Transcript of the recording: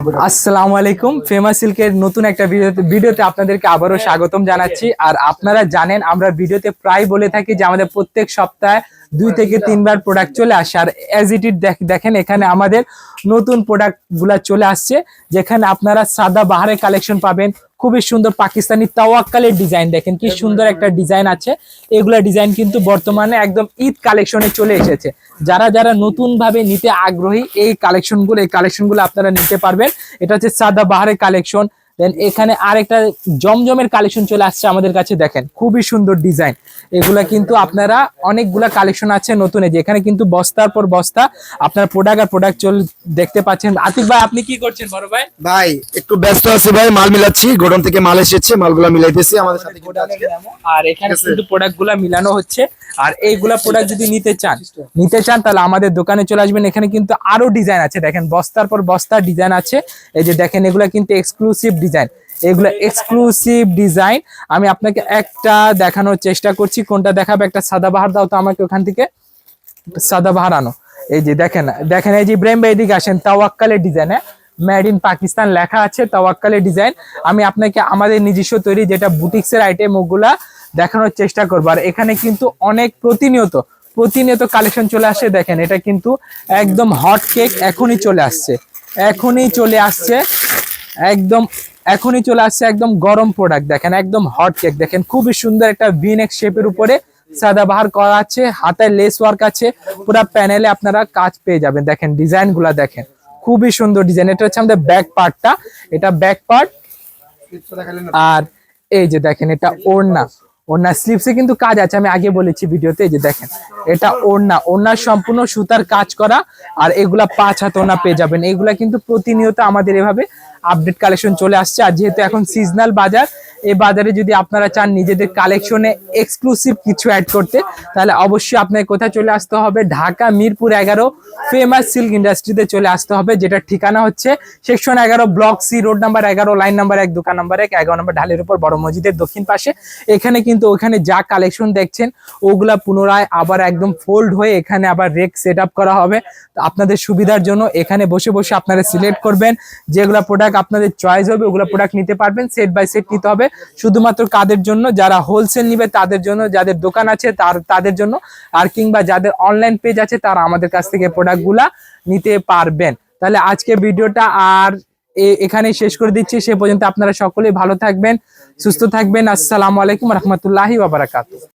আসসালামু আলাইকুম। ফেমাস সিল্কের নতুন একটা ভিডিওতে আপনাদেরকে আবারও স্বাগতম জানাচ্ছি। আর আপনারা জানেন, আমরা ভিডিওতে প্রায় বলে থাকি যে আমাদের প্রত্যেক সপ্তাহে দুই থেকে তিনবার প্রোডাক্ট চলে আসে। আর অ্যাজ ইট ইট দেখেন, এখানে আমাদের নতুন প্রোডাক্টগুলা চলে আসছে, যেখানে আপনারা সাদা বাহারের কালেকশন পাবেন খুবই সুন্দর পাকিস্তানি তাওয়াক্কালের ডিজাইন দেখেন কি সুন্দর একটা ডিজাইন আছে। এগুলা ডিজাইন কিন্তু বর্তমানে একদম ঈদ কালেকশনে চলে এসেছে। যারা যারা নতুন ভাবে নিতে আগ্রহী এই কালেকশনগুলো এই কালেকশনগুলো আপনারা নিতে পারবেন। এটা হচ্ছে সাদা বাহারের কালেকশন দেন এখানে আরেকটা জমজমের কালেকশন চলে আসছে আমাদের কাছে দেখেন খুবই সুন্দর ডিজাইন এগুলা কিন্তু আপনারা অনেকগুলা কালেকশন আছে নতুন এই যে এখানে কিন্তু বস্তার পর বস্তা আপনার প্রোডাক্ট আর প্রোডাক্ট চল দেখতে পাচ্ছেন। আতিক ভাই আপনি কি করছেন বড় ভাই? ভাই একটু ব্যস্ত আছি ভাই মাল মিলাচ্ছি গোডাউন থেকে মাল এসেছে মালগুলা মিলাইতেছি আমাদের সাথে আর এখানে কিন্তু প্রোডাক্টগুলা মিলানো হচ্ছে। আর এইগুলা প্রোডাক্ট যদি নিতে চান নিতে চান, তাহলে আমাদের দোকানে চলে আসবেন। এখানে কিন্তু আরও ডিজাইন আছে। দেখেন, বস্তার পর বস্তার ডিজাইন আছে। এই যে দেখেন, এগুলা কিন্তু এক্সক্লুসিভ ডিজাইন এগুলো এক্সক্লুসিভ ডিজাইন আমি আপনাকে একটা দেখানোর চেষ্টা করছি। কোনটা দেখাবে? একটা সাদা বাহার দাও তো আমাকে ওখান থেকে। সাদা বাহার আনো। এই যে দেখেন দেখেন, এই যে ইব্রাহিম ভাই এদিকে আসেন। তাওয়াক্কালের ডিজাইন হ্যাঁ মেড ইন পাকিস্তান লেখা আছে তাওয়াক্কালের ডিজাইন আমি আপনাকে আমাদের নিজস্ব তৈরি যেটা বুটিক্সের আইটেম ওগুলা দেখানোর চেষ্টা করব। আর এখানে কিন্তু অনেক প্রতিনিয়ত প্রতিনিয়ত কালেকশন চলে আসে। দেখেন, এটা কিন্তু একদম হট কেক এখনই চলে আসছে। এখনই চলে আসছে, একদম, এখনই চলে আসছে একদম গরম প্রোডাক্ট দেখেন, একদম হট কেক দেখেন, খুবই সুন্দর একটা ভিনেক শেপের উপরে সাদা বাহার করা আছে হাতায় লেস ওয়ার্ক আছে, পুরো প্যানেলে আপনারা কাজ পেয়ে যাবেন। দেখেন ডিজাইনগুলা দেখেন, খুবই সুন্দর ডিজাইন এটা হচ্ছে আমাদের ব্যাক পার্টটা এটা ব্যাক পার্ট আর এই যে দেখেন, এটা ওড়না। ওড়না স্লিপসে কিন্তু কাজ আছে, আমি আগে বলেছি ভিডিওতে যে দেখেন, এটা ওড়না ওড়না সম্পূর্ণ সুতার কাজ করা, আর এগুলা পাঁচ হাত ওড়না পেয়ে যাবেন। এগুলা কিন্তু প্রতিনিয়ত আমাদের এভাবে আপডেট কালেকশন চলে আসছে। আর যেহেতু এখন সিজনাল বাজার, এই বাজারে যদি আপনারা চান নিজেদের কালেকশনে এক্সক্লুসিভ কিছু অ্যাড করতে, তাহলে অবশ্যই আপনাকে কোথায় চলে আসতে হবে? ঢাকা মিরপুর এগারো ফেমাস সিল্ক ইন্ডাস্ট্রিতে চলে আসতে হবে যেটা ঠিকানা হচ্ছে সেকশন এগারো ব্লক সি রোড নাম্বার এগারো লাইন নাম্বার এক, দোকান নাম্বার এক, এগারো নাম্বার ঢালের উপর বড় মসজিদের দক্ষিণ পাশে। এখানে কিন্তু ওখানে যা কালেকশন দেখছেন, ওগুলা পুনরায় আবার একদম ফোল্ড হয়ে এখানে আবার রেক সেট করা হবে। আপনাদের সুবিধার জন্য এখানে বসে বসে আপনারা সিলেক্ট করবেন, যেগুলা প্রোডাক্ট আপনাদের চয়েস হবে, ওগুলো প্রোডাক্ট নিতে পারবেন সেট বাই সেট নিতে হবে। শুধুমাত্র কাদের জন্য? যারা হোলসেল নিবে, তাদের জন্য, যাদের দোকান আছে, তার, তাদের জন্য, আর কিংবা যাদের অনলাইন পেজ আছে, তারা আমাদের কাছ থেকে প্রোডাক্টগুলা নিতে পারবেন। তাহলে আজকে ভিডিওটা আর এখানেই শেষ করে দিচ্ছি। সে পর্যন্ত আপনারা সকলেই ভালো থাকবেন, সুস্থ থাকবেন। আসসালামু আলাইকুম রহমতুল্লাহি বাবারাকাতু